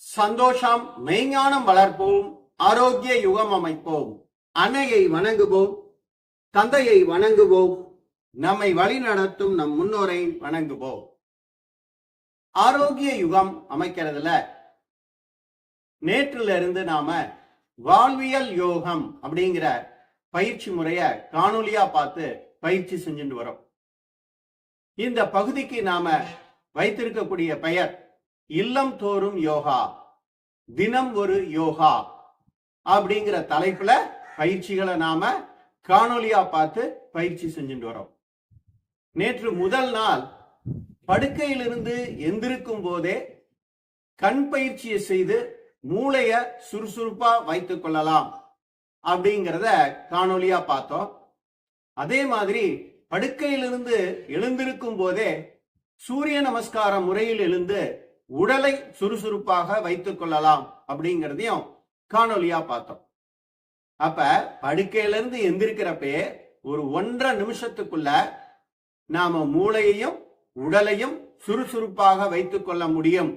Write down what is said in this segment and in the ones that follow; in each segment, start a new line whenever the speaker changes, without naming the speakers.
சந்தோஷம் மெய்ஞானம் வளர்ப்போம் ஆரோக்கிய யுகம் அமைப்போம் அன்னையை வணங்குவோம் தந்தையை வணங்குவோம் நம்மை வழிநடத்தும் நம் முன்னோரை வணங்குவோம். ஆரோக்கிய யுகம் அமைக்கிறதுல நேற்றுல இருந்து நாம வாழ்வியல் யோகம் அப்படிங்கிற பயிற்சி முறைய காணொலியா பார்த்து பயிற்சி செஞ்சுட்டு வரோம். இந்த பகுதிக்கு நாம வைத்திருக்கக்கூடிய பெயர் இல்லம் தோறும் யோகா தினம் ஒரு யோகா அப்படிங்கிற தலைப்புல பயிற்சிகளை நாம காணொலியா பார்த்து பயிற்சி செஞ்சுட்டு வரோம். நேற்று முதல் நாள் படுக்கையிலிருந்து எந்திருக்கும் போதே கண் பயிற்சியை செய்து மூளைய சுறுசுறுப்பா வைத்துக் கொள்ளலாம் அப்படிங்கிறத காணொலியா பார்த்தோம். அதே மாதிரி படுக்கையிலிருந்து எழுந்திருக்கும் போதே சூரிய நமஸ்கார முறையில் எழுந்து உடலை சுறுசுறுப்பாக வைத்துக் கொள்ளலாம் அப்படிங்கிறதையும் காணொலியா பார்த்தோம். அப்ப படுக்கையிலிருந்து எந்திருக்கிறப்பே ஒரு ஒன்றரை நிமிஷத்துக்குள்ள நாம மூளையையும் உடலையும் சுறுசுறுப்பாக வைத்துக் கொள்ள முடியும்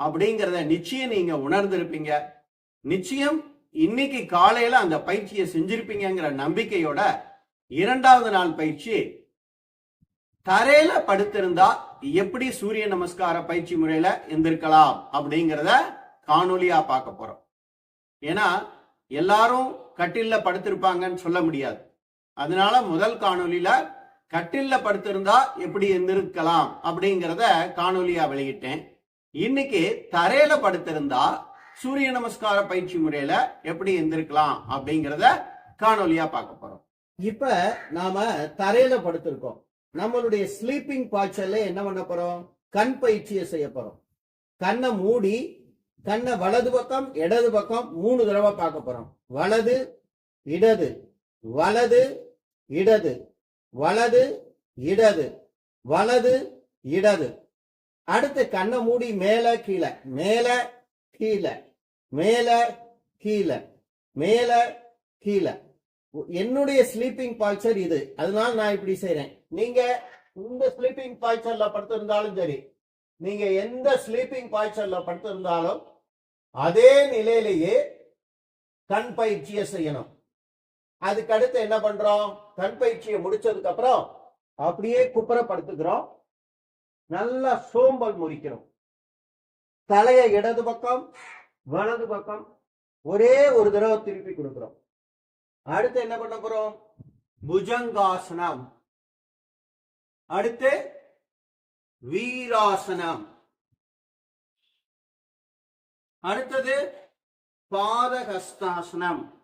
அப்படிங்கிறத நிச்சயம் நீங்க உணர்ந்திருப்பீங்க. நிச்சயம் இன்னைக்கு காலையில அந்த பயிற்சியை செஞ்சிருப்பீங்கிற நம்பிக்கையோட இரண்டாவது நாள் பயிற்சி தரையில படுத்திருந்தா எப்படி சூரிய நமஸ்கார பயிற்சி முறையில எந்திருக்கலாம் அப்படிங்கிறத காணொலியா பார்க்க போறோம். ஏன்னா எல்லாரும் கட்டில்ல படுத்திருப்பாங்கன்னு சொல்ல முடியாது. அதனால முதல் காணொலியில கட்டில்ல படுத்திருந்தா எப்படி எந்திருக்கலாம் அப்படிங்கிறத காணொலியா வெளியிட்டேன். இன்னைக்கு தரையில படுத்திருந்தா சூரிய நமஸ்கார பயிற்சி முறையில எப்படி எந்திருக்கலாம் அப்படிங்கிறத காணொலியா பார்க்க போறோம். இப்ப நாம தரையில படுத்திருக்கோம். நம்மளுடைய ஸ்லீப்பிங் பாய்ச்சல்ல என்ன பண்ண போறோம்? கண் பயிற்சியை செய்ய போறோம். கண்ணை மூடி கண்ணை வலது பக்கம் இடது பக்கம் மூணு தடவை பார்க்க போறோம். வலது இடது. வலது இடது. வலது இடது. வலது இடது. அடுத்து கண்ணை மூடி மேல கீழே. மேல கீழே. மேல கீழே. மேல கீழே. என்னுடைய ஸ்லீப்பிங் பாய்ச்சர் இது. அதனால நான் இப்படி செய்யறேன் நீங்க இந்த ஸ்லீப்பிங் பாய்ச்சர்ல படுத்திருந்தாலும் சரி நீங்க எந்த ஸ்லீப்பிங் பாய்ச்சர்ல படுத்திருந்தாலும் அதே நிலையிலேயே கண் பயிற்சியை செய்யணும். அதுக்கு அடுத்து என்ன பண்றோம்? கண் பயிற்சியை முடிச்சதுக்கு அப்புறம் அப்படியே குப்புற படுத்துக்கிறோம் நல்லா சோம்பல் முறிக்கிறோம். தலைய இடது பக்கம் வலது பக்கம் ஒரே ஒரு தடவை திருப்பி கொடுக்குறோம். அடுத்து என்ன பண்ண போறோம்? புஜங்காசனம். அடுத்து வீராசனம். அடுத்தது பாதகஸ்தாசனம்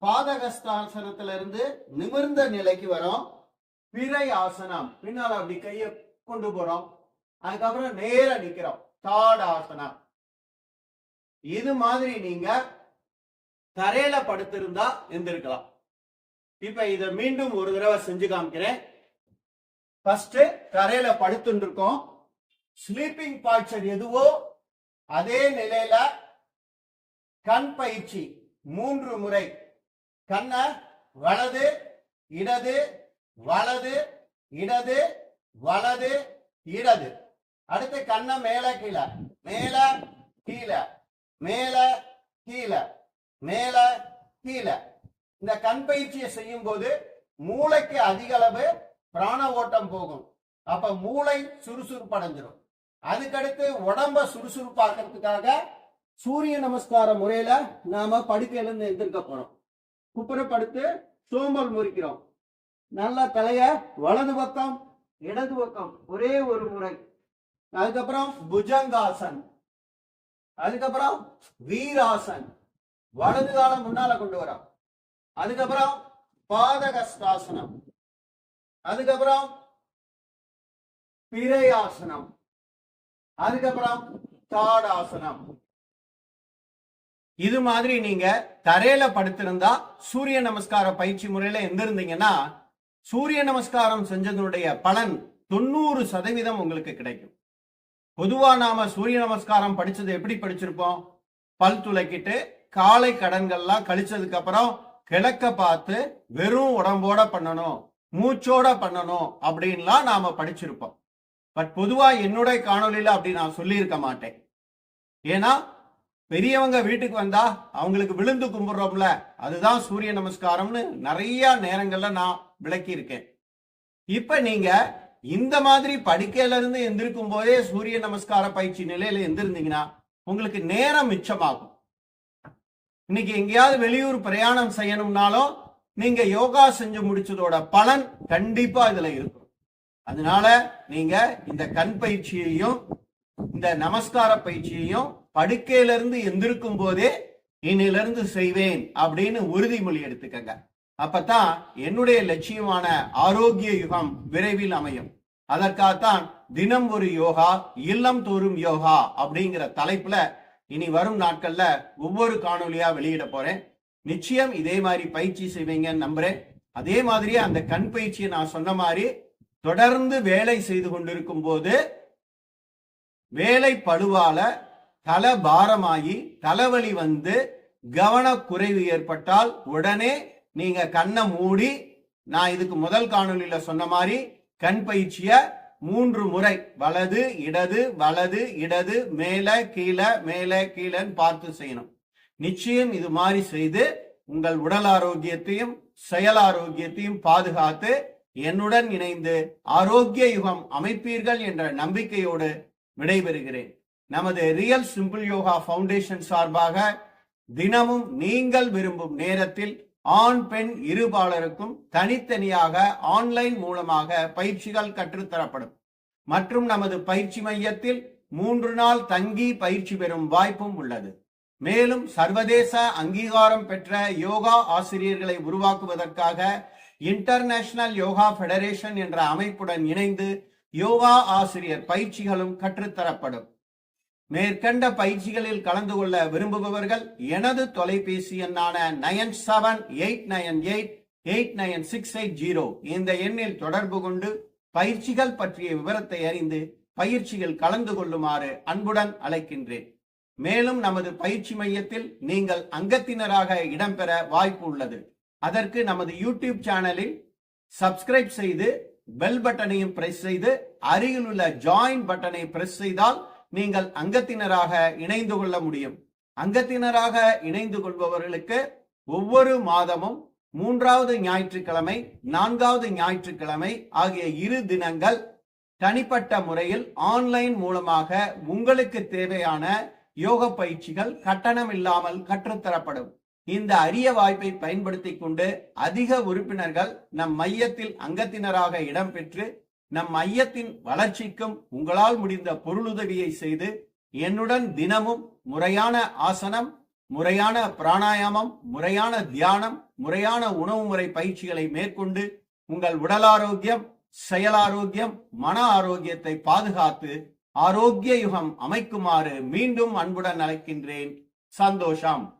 பாதகஸ்தாசனத்துல இருந்து நிமிர்ந்த நிலைக்கு வரோம். பிறை ஆசனம் பின்னால அப்படி கையை கொண்டு போறோம். அதுக்கப்புறம் நேர நிக்கிறோம். தாடாசனம். இது மாதிரி நீங்க தரையில படுத்திருந்தா எந்திருக்கலாம். இப்ப இத மீண்டும் ஒரு தடவை செஞ்சு காமிக்கிறேன். ஃபர்ஸ்ட் தரையில படுத்துட்டு இருக்கோம் ஸ்லீப்பிங் பாய்ச்சர் எதுவோ அதே நிலையில கண் பயிற்சி மூன்று முறை. கண்ணை வலது இடது வலது இடது வலது இடது. அடுத்து கண்ணை மேல கீழே மேல கீழே. மேல கீழே. மேல கீழே. இந்த கண் பயிற்சியை செய்யும் போது மூளைக்கு அதிக அளவு பிராண ஓட்டம் போகும். அப்ப மூளை சுறுசுறுப்படைஞ்சிரும் அதுக்கடுத்து உடம்ப சுறுசுறுப்பாக்குறதுக்காக சூரிய நமஸ்கார முறையில நாம படுக்கையில இருந்து எந்திருக்க போறோம். குப்புற படுத்து சோம்பல் முறிக்கிறோம். நல்லா தலைய வலது பக்கம் இடது பக்கம் ஒரே ஒரு முறை. அதுக்கப்புறம் புஜங்காசன் அதுக்கப்புறம் வீராசன் வலது காலம் முன்னால கொண்டு வரோம் அதுக்கப்புறம் பாதகஸ்தாசனம் அதுக்கப்புறம் பிரயாசனம் அதுக்கப்புறம் தாடாசனம். இது மாதிரி நீங்க தரையில படுத்திருந்தா சூரிய நமஸ்கார பயிற்சி முறையில எந்திருந்தீங்கன்னா சூரிய நமஸ்காரம் செஞ்சதனுடைய பலன் தொண்ணூறு சதவீதம் உங்களுக்கு கிடைக்கும். பொதுவா நாம சூரிய நமஸ்காரம் படிச்சது எப்படி படிச்சிருப்போம்? பல் துளக்கிட்டு காலை கடன்கள்லாம் கழிச்சதுக்கு அப்புறம் கிழக்க பார்த்து வெறும் உடம்போட பண்ணணும் மூச்சோட பண்ணணும் அப்படின்லாம் நாம படிச்சிருப்போம். பட் பொதுவா என்னுடைய காணொலியில அப்படி நான் சொல்லியிருக்க மாட்டேன். ஏன்னா பெரியவங்க வீட்டுக்கு வந்தா அவங்களுக்கு விழுந்து கும்பிடுறோம்ல அதுதான் சூரிய நமஸ்காரம்னு நிறைய நேரங்கள்ல நான் விளக்கி இருக்கேன் இப்ப நீங்க இந்த மாதிரி படுக்கையில இருந்து எந்திருக்கும் போதே சூரிய நமஸ்கார பயிற்சி நிலையில எந்திருந்தீங்கன்னா உங்களுக்கு நேரம் மிச்சமாகும். இன்னைக்கு எங்கேயாவது வெளியூர் பிரயாணம் செய்யணும்னாலும் நீங்க யோகா செஞ்சு முடிச்சதோட பலன் கண்டிப்பா இதுல இருக்கும். அதனால நீங்க இந்த கண் பயிற்சியையும் இந்த நமஸ்கார பயிற்சியையும் படுக்கையில இருந்து எந்திருக்கும் போதே இன்னிலிருந்து செய்வேன் அப்படின்னு உறுதிமொழி எடுத்துக்கங்க. அப்பதான் என்னுடைய லட்சியமான ஆரோக்கிய யுகம் விரைவில் அமையும். அதற்காகத்தான் தினம் ஒரு யோகா இல்லம் தோறும் யோகா அப்படிங்கிற தலைப்புல இனி வரும் நாட்கள்ல ஒவ்வொரு காணொலியா வெளியிட போறேன். நிச்சயம் இதே மாதிரி பயிற்சி செய்வீங்கன்னு நம்புறேன். அதே மாதிரி அந்த கண் பயிற்சியை நான் சொன்ன மாதிரி தொடர்ந்து வேலை செய்து கொண்டிருக்கும் போது வேலை பழுவால தலை பாரமாகி தலைவலி வந்து கவனக்குறைவு ஏற்பட்டால் உடனே நீங்க கண்ணை மூடி நான் இதுக்கு முதல் காணொலியில சொன்ன மாதிரி கண் பயிற்சிய மூன்று முறை வலது இடது வலது இடது மேல கீழே மேல கீழேன்னு பார்த்து செய்யணும். நிச்சயம் இது மாதிரி செய்து உங்கள் உடல் ஆரோக்கியத்தையும் செயல் ஆரோக்கியத்தையும் பாதுகாத்து என்னுடன் இணைந்து ஆரோக்கிய யுகம் அமைப்பீர்கள் என்ற நம்பிக்கையோடு விடைபெறுகிறேன். நமது ரியல் சிம்பிள் யோகா ஃபவுண்டேஷன் சார்பாக தினமும் நீங்கள் விரும்பும் நேரத்தில் ஆண் பெண் இருபாலருக்கும் தனித்தனியாக ஆன்லைன் மூலமாக பயிற்சிகள் கற்றுத்தரப்படும். மற்றும் நமது பயிற்சி மையத்தில் மூன்று நாள் தங்கி பயிற்சி பெறும் வாய்ப்பும் உள்ளது. மேலும் சர்வதேச அங்கீகாரம் பெற்ற யோகா ஆசிரியர்களை உருவாக்குவதற்காக இன்டர்நேஷனல் யோகா ஃபெடரேஷன் என்ற அமைப்புடன் இணைந்து யோகா ஆசிரியர் பயிற்சிகளும் கற்றுத்தரப்படும். மேற்கண்ட பயிற்சிகளில் கலந்து கொள்ள விரும்புபவர்கள் எனது தொலைபேசி எண்ணான nine seven eight nine eight eight nine six eight zero இந்த எண்ணில் தொடர்பு கொண்டு பயிற்சிகள் பற்றிய விவரத்தை அறிந்து பயிற்சியில் கலந்து கொள்ளுமாறு அன்புடன் அழைக்கின்றேன். மேலும் நமது பயிற்சி மையத்தில் நீங்கள் அங்கத்தினராக இடம்பெற வாய்ப்பு உள்ளது. அதற்கு நமது யூடியூப் சேனலில் சப்ஸ்கிரைப் செய்து பெல் பட்டனையும் பிரஸ் செய்து அருகில் உள்ள ஜாயின் பட்டனை பிரஸ் செய்தால் நீங்கள் அங்கத்தினராக இணைந்து கொள்ள முடியும். அங்கத்தினராக இணைந்து கொள்பவர்களுக்கு ஒவ்வொரு மாதமும் மூன்றாவது ஞாயிற்றுக்கிழமை நான்காவது ஞாயிற்றுக்கிழமை ஆகிய இரு தினங்கள் தனிப்பட்ட முறையில் ஆன்லைன் மூலமாக உங்களுக்கு தேவையான யோக பயிற்சிகள் கட்டணம் இல்லாமல் கற்றுத்தரப்படும். இந்த அரிய வாய்ப்பை பயன்படுத்திக் கொண்டு அதிக உறுப்பினர்கள் நம் மையத்தில் அங்கத்தினராக இடம்பெற்று நம் மையத்தின் வளர்ச்சிக்கும் உங்களால் முடிந்த பொருளுதவியை செய்து என்னுடன் தினமும் முறையான ஆசனம் முறையான பிராணாயாமம் முறையான தியானம் முறையான உணவு முறை பயிற்சிகளை மேற்கொண்டு உங்கள் உடல் ஆரோக்கியம் செயல் ஆரோக்கியம் மன ஆரோக்கியத்தை பாதுகாத்து ஆரோக்கிய யுகம் அமைக்குமாறு மீண்டும் அன்புடன் அழைக்கின்றேன். சந்தோஷம்.